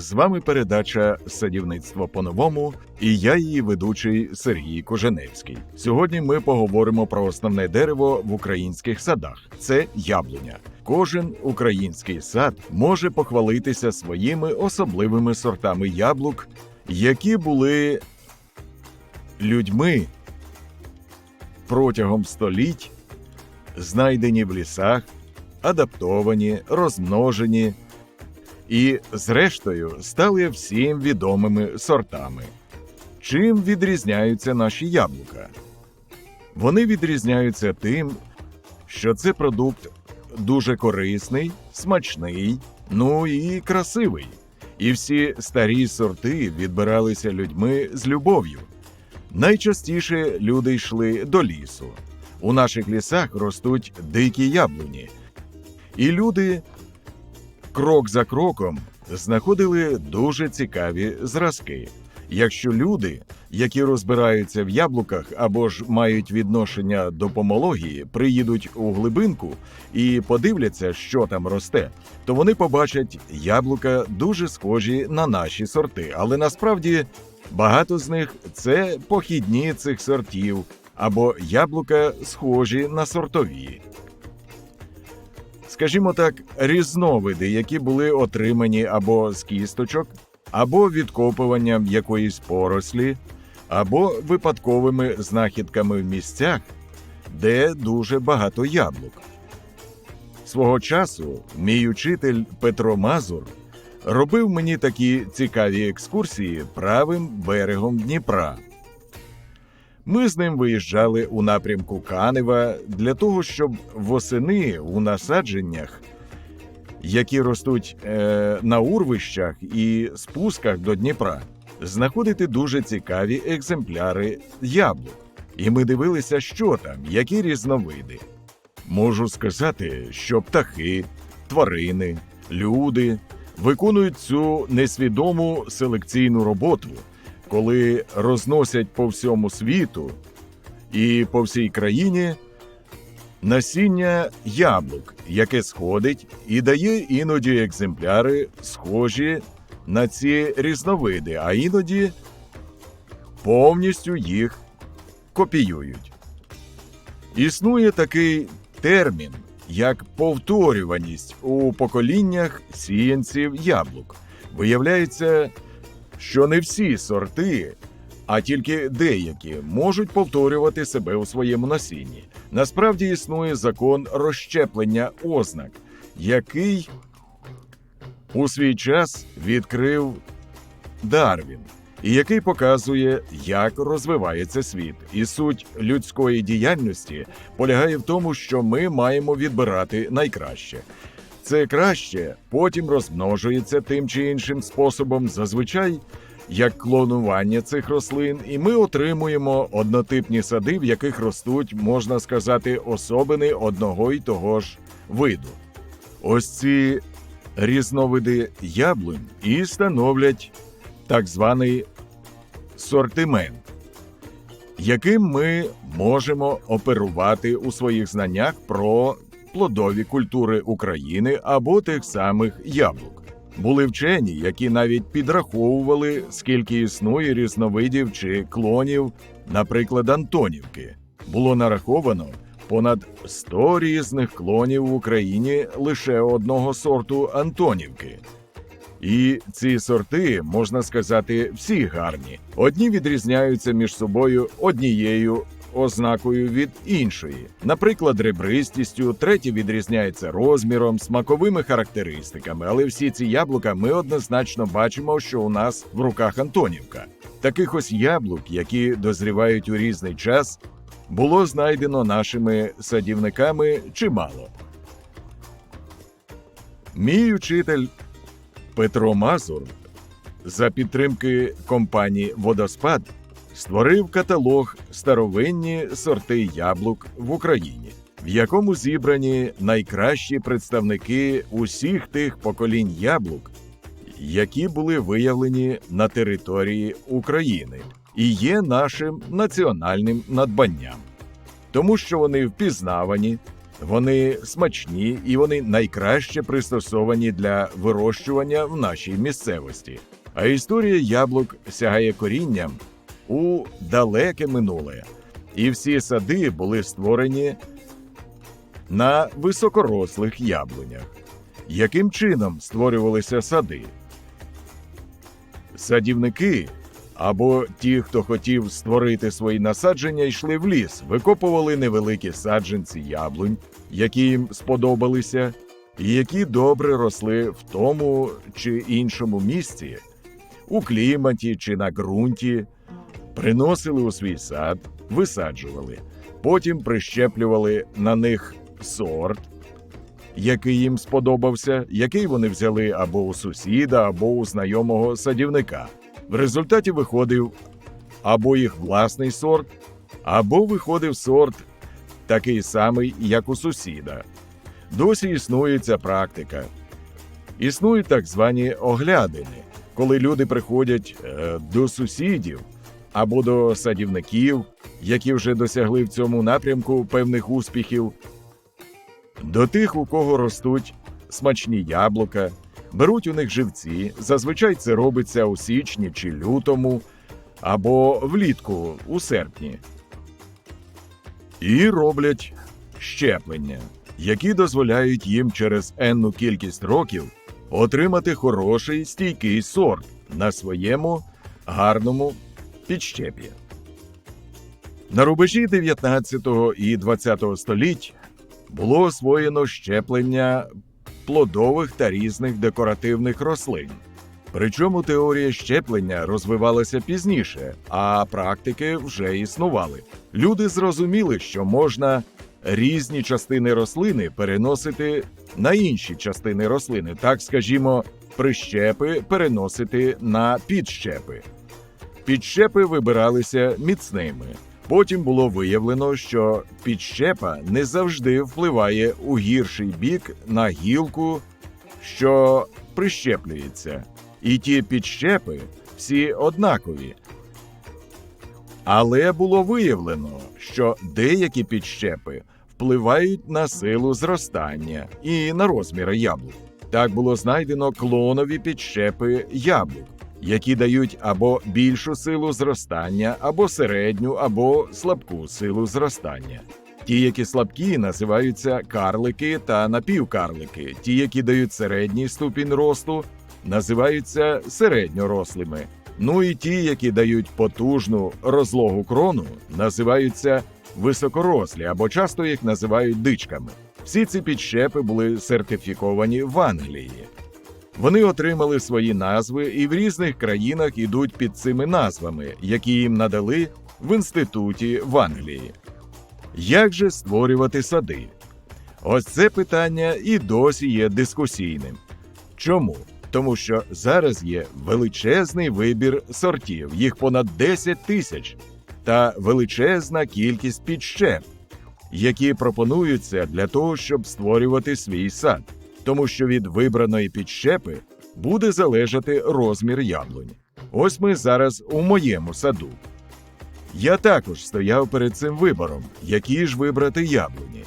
З вами передача Садівництво по-новому і я її ведучий Сергій Коженевський. Сьогодні ми поговоримо про основне дерево в українських садах це яблуня. Кожен український сад може похвалитися своїми особливими сортами яблук, які були людьми протягом століть знайдені в лісах, адаптовані, розмножені і, зрештою, стали всім відомими сортами. Чим відрізняються наші яблука? Вони відрізняються тим, що це продукт дуже корисний, смачний, ну і красивий. І всі старі сорти відбиралися людьми з любов'ю. Найчастіше люди йшли до лісу. У наших лісах ростуть дикі яблуні. І люди крок за кроком знаходили дуже цікаві зразки. Якщо люди, які розбираються в яблуках або ж мають відношення до помології, приїдуть у глибинку і подивляться, що там росте, то вони побачать яблука дуже схожі на наші сорти, але насправді багато з них це похідні цих сортів або яблука схожі на сортові скажімо так, різновиди, які були отримані або з кісточок, або відкопуванням якоїсь порослі, або випадковими знахідками в місцях, де дуже багато яблук. Свого часу мій учитель Петро Мазур робив мені такі цікаві екскурсії правим берегом Дніпра. Ми з ним виїжджали у напрямку Канева для того, щоб восени у насадженнях, які ростуть е, на урвищах і спусках до Дніпра, знаходити дуже цікаві екземпляри яблук. І ми дивилися, що там, які різновиди. Можу сказати, що птахи, тварини, люди виконують цю несвідому селекційну роботу коли розносять по всьому світу і по всій країні насіння яблук, яке сходить і дає іноді екземпляри, схожі на ці різновиди, а іноді повністю їх копіюють. Існує такий термін, як повторюваність у поколіннях сіянців яблук. Виявляється, що не всі сорти, а тільки деякі можуть повторювати себе у своєму насінні. Насправді існує закон розщеплення ознак, який у свій час відкрив Дарвін, і який показує, як розвивається світ. І суть людської діяльності полягає в тому, що ми маємо відбирати найкраще. Це краще потім розмножується тим чи іншим способом, зазвичай як клонування цих рослин, і ми отримуємо однотипні сади, в яких ростуть, можна сказати, особини одного й того ж виду. Ось ці різновиди яблунь і становлять так званий сортимент, яким ми можемо оперувати у своїх знаннях про плодові культури України або тих самих яблук. Були вчені, які навіть підраховували, скільки існує різновидів чи клонів, наприклад, Антонівки. Було нараховано понад 100 різних клонів в Україні лише одного сорту Антонівки. І ці сорти, можна сказати, всі гарні. Одні відрізняються між собою однією ознакою від іншої, наприклад, ребристістю, треті відрізняється розміром, смаковими характеристиками, але всі ці яблука ми однозначно бачимо, що у нас в руках Антонівка. Таких ось яблук, які дозрівають у різний час, було знайдено нашими садівниками чимало. Мій учитель Петро Мазур за підтримки компанії Водоспад створив каталог старовинні сорти яблук в Україні, в якому зібрані найкращі представники усіх тих поколінь яблук, які були виявлені на території України, і є нашим національним надбанням, тому що вони впізнавані, Вони смачні і вони найкраще пристосовані для вирощування в нашій місцевості. А історія яблук сягає корінням у далеке минуле, і всі сади були створені на високорослих яблунях. Яким чином створювалися сади? Садівники або ті, хто хотів створити свої насадження, йшли в ліс, викопували невеликі саджанці яблунь, які їм сподобалися, і які добре росли в тому чи іншому місці, у кліматі чи на ґрунті, приносили у свій сад, висаджували, потім прищеплювали на них сорт, який їм сподобався, який вони взяли або у сусіда, або у знайомого садівника. В результаті виходив або їх власний сорт, або виходив сорт такий самий, як у сусіда. Досі існує ця практика. Існують так звані оглядини, коли люди приходять е, до сусідів або до садівників, які вже досягли в цьому напрямку певних успіхів, до тих, у кого ростуть смачні яблука, беруть у них живці. Зазвичай це робиться у січні чи лютому, або влітку у серпні. І роблять щеплення, які дозволяють їм через енну кількість років отримати хороший стійкий сорт на своєму гарному підщепі. На рубежі 19 і 20 століть було освоєно щеплення плодових та різних декоративних рослин. Причому теорія щеплення розвивалася пізніше, а практики вже існували. Люди зрозуміли, що можна різні частини рослини переносити на інші частини рослини, так скажімо, прищепи переносити на підщепи. Підщепи вибиралися міцними. Потім було виявлено, що підщепа не завжди впливає у гірший бік на гілку, що прищеплюється. І ті підщепи всі однакові. Але було виявлено, що деякі підщепи впливають на силу зростання і на розміри яблук. Так було знайдено клонові підщепи яблук, які дають або більшу силу зростання, або середню, або слабку силу зростання. Ті, які слабкі, називаються карлики та напівкарлики. Ті, які дають середній ступінь росту, називаються середньорослими. Ну і ті, які дають потужну розлогу крону, називаються високорослі або часто їх називають дичками. Всі ці підщепи були сертифіковані в Англії. Вони отримали свої назви і в різних країнах ідуть під цими назвами, які їм надали в інституті в Англії. Як же створювати сади? Ось це питання і досі є дискусійним. Чому? Тому що зараз є величезний вибір сортів, їх понад 10 тисяч, та величезна кількість підщеп, які пропонуються для того, щоб створювати свій сад, тому що від вибраної підщепи буде залежати розмір яблунь. Ось ми зараз у моєму саду. Я також стояв перед цим вибором, які ж вибрати яблуні.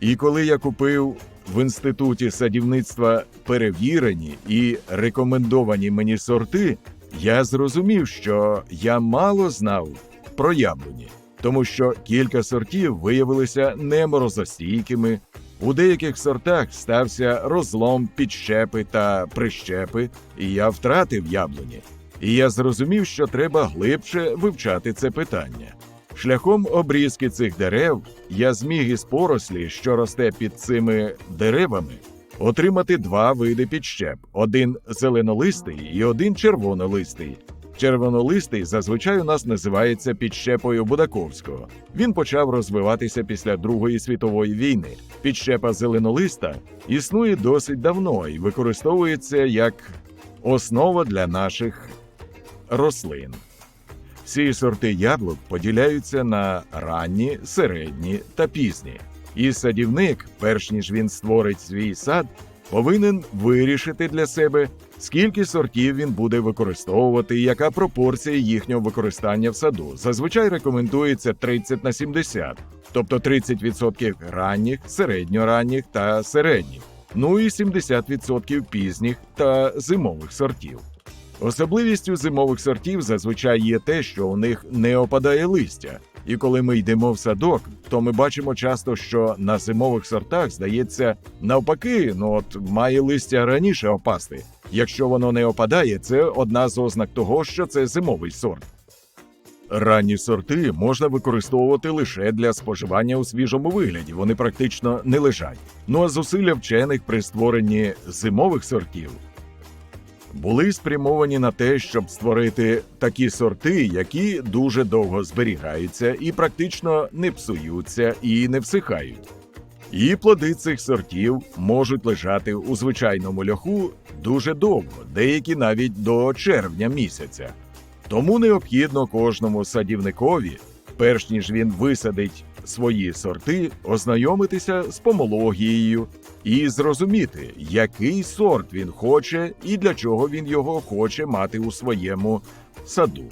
І коли я купив в інституті садівництва перевірені і рекомендовані мені сорти, я зрозумів, що я мало знав про яблуні, тому що кілька сортів виявилися неморозостійкими. У деяких сортах стався розлом підщепи та прищепи, і я втратив яблуні. І я зрозумів, що треба глибше вивчати це питання. Шляхом обрізки цих дерев я зміг із порослі, що росте під цими деревами, отримати два види підщеп: один зеленолистий і один червонолистий. Червонолистий зазвичай у нас називається підщепою Будаковського. Він почав розвиватися після Другої світової війни. Підщепа зеленолиста існує досить давно і використовується як основа для наших рослин. Всі сорти яблук поділяються на ранні, середні та пізні. І садівник, перш ніж він створить свій сад, повинен вирішити для себе, скільки сортів він буде використовувати і яка пропорція їхнього використання в саду. Зазвичай рекомендується 30 на 70, тобто 30% ранніх, середньоранніх та середніх, ну і 70% пізніх та зимових сортів. Особливістю зимових сортів зазвичай є те, що у них не опадає листя. І коли ми йдемо в садок, то ми бачимо часто, що на зимових сортах здається навпаки, ну от має листя раніше опасти. Якщо воно не опадає, це одна з ознак того, що це зимовий сорт. Ранні сорти можна використовувати лише для споживання у свіжому вигляді, вони практично не лежать. Ну а зусилля вчених при створенні зимових сортів були спрямовані на те, щоб створити такі сорти, які дуже довго зберігаються і практично не псуються і не всихають. І плоди цих сортів можуть лежати у звичайному льоху дуже довго, деякі навіть до червня місяця. Тому необхідно кожному садівникові, перш ніж він висадить свої сорти, ознайомитися з помологією і зрозуміти, який сорт він хоче і для чого він його хоче мати у своєму саду.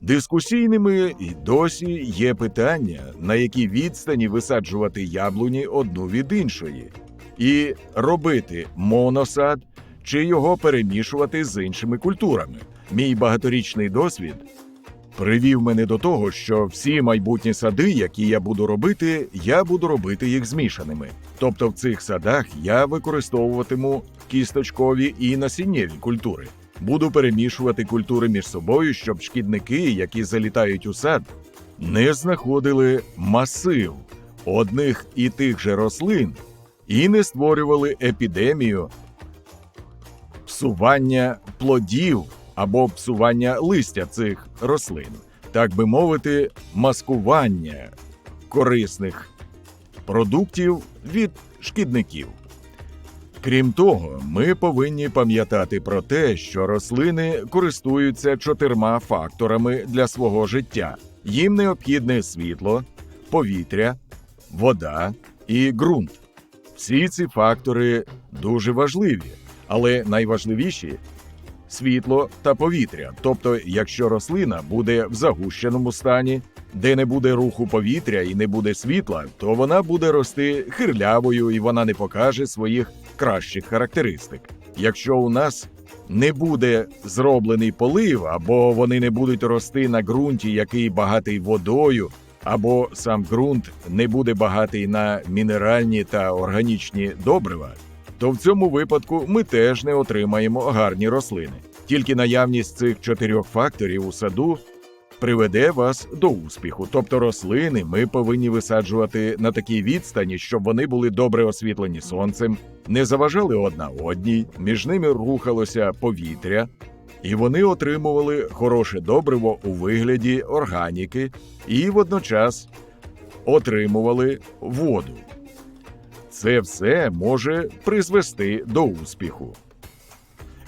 Дискусійними і досі є питання, на якій відстані висаджувати яблуні одну від іншої, і робити моносад чи його перемішувати з іншими культурами. Мій багаторічний досвід привів мене до того, що всі майбутні сади, які я буду робити, я буду робити їх змішаними. Тобто в цих садах я використовуватиму кісточкові і насіннєві культури. Буду перемішувати культури між собою, щоб шкідники, які залітають у сад, не знаходили масив одних і тих же рослин і не створювали епідемію псування плодів або псування листя цих рослин, так би мовити, маскування корисних продуктів від шкідників. Крім того, ми повинні пам'ятати про те, що рослини користуються чотирма факторами для свого життя. Їм необхідне світло, повітря, вода і ґрунт. Всі ці фактори дуже важливі, але найважливіші світло та повітря. Тобто, якщо рослина буде в загущеному стані, де не буде руху повітря і не буде світла, то вона буде рости хирлявою і вона не покаже своїх кращих характеристик. Якщо у нас не буде зроблений полив, або вони не будуть рости на ґрунті, який багатий водою, або сам ґрунт не буде багатий на мінеральні та органічні добрива, то в цьому випадку ми теж не отримаємо гарні рослини. Тільки наявність цих чотирьох факторів у саду приведе вас до успіху. Тобто рослини ми повинні висаджувати на такій відстані, щоб вони були добре освітлені сонцем, не заважали одна одній, між ними рухалося повітря, і вони отримували хороше добриво у вигляді органіки і водночас отримували воду. Це все може призвести до успіху.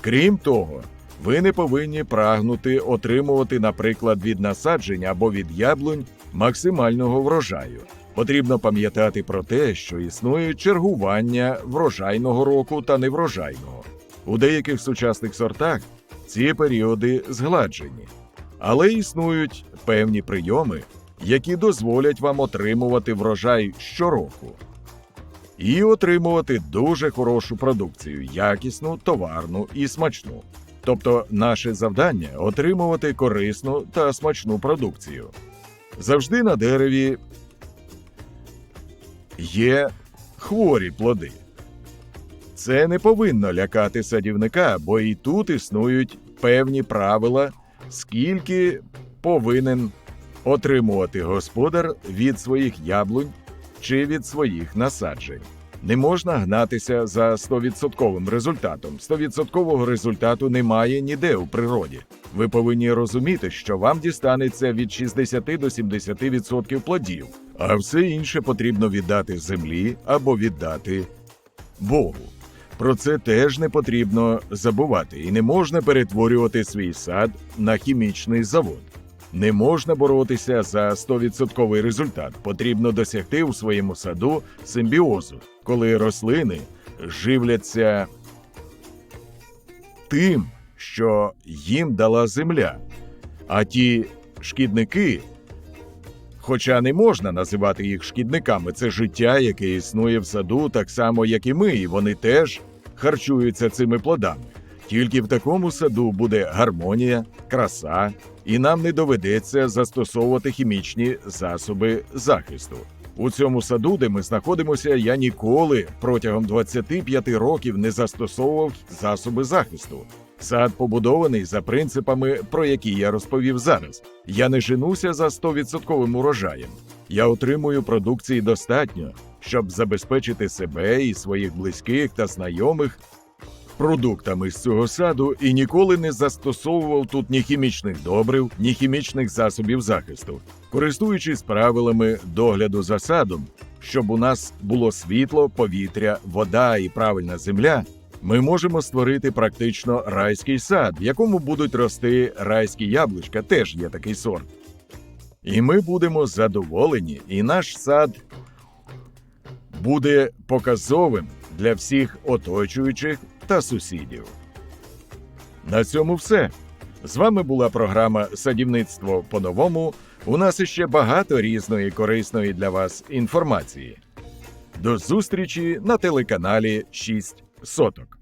Крім того, ви не повинні прагнути отримувати, наприклад, від насадження або від яблунь максимального врожаю. Потрібно пам'ятати про те, що існує чергування врожайного року та неврожайного. У деяких сучасних сортах ці періоди згладжені, але існують певні прийоми, які дозволять вам отримувати врожай щороку і отримувати дуже хорошу продукцію, якісну, товарну і смачну. Тобто, наше завдання отримувати корисну та смачну продукцію. Завжди на дереві є хворі плоди. Це не повинно лякати садівника, бо і тут існують певні правила, скільки повинен отримувати господар від своїх яблунь чи від своїх насаджень. Не можна гнатися за 100% результатом. 100% результату немає ніде у природі. Ви повинні розуміти, що вам дістанеться від 60 до 70% плодів, а все інше потрібно віддати землі або віддати Богу. Про це теж не потрібно забувати, і не можна перетворювати свій сад на хімічний завод. Не можна боротися за 100% результат. Потрібно досягти у своєму саду симбіозу, коли рослини живляться тим, що їм дала земля. А ті шкідники, хоча не можна називати їх шкідниками, це життя, яке існує в саду, так само, як і ми, і вони теж харчуються цими плодами. Тільки в такому саду буде гармонія, краса, і нам не доведеться застосовувати хімічні засоби захисту. У цьому саду, де ми знаходимося, я ніколи протягом 25 років не застосовував засоби захисту. Сад побудований за принципами, про які я розповів зараз. Я не женуся за 100% урожаєм. Я отримую продукції достатньо, щоб забезпечити себе і своїх близьких та знайомих продуктами з цього саду і ніколи не застосовував тут ні хімічних добрив, ні хімічних засобів захисту, користуючись правилами догляду за садом, щоб у нас було світло, повітря, вода і правильна земля. Ми можемо створити практично райський сад, в якому будуть рости райські яблучка, теж є такий сорт. І ми будемо задоволені, і наш сад буде показовим для всіх оточуючих та сусідів. На цьому все. З вами була програма Садівництво по-новому. У нас іще багато різної корисної для вас інформації. До зустрічі на телеканалі 6 соток.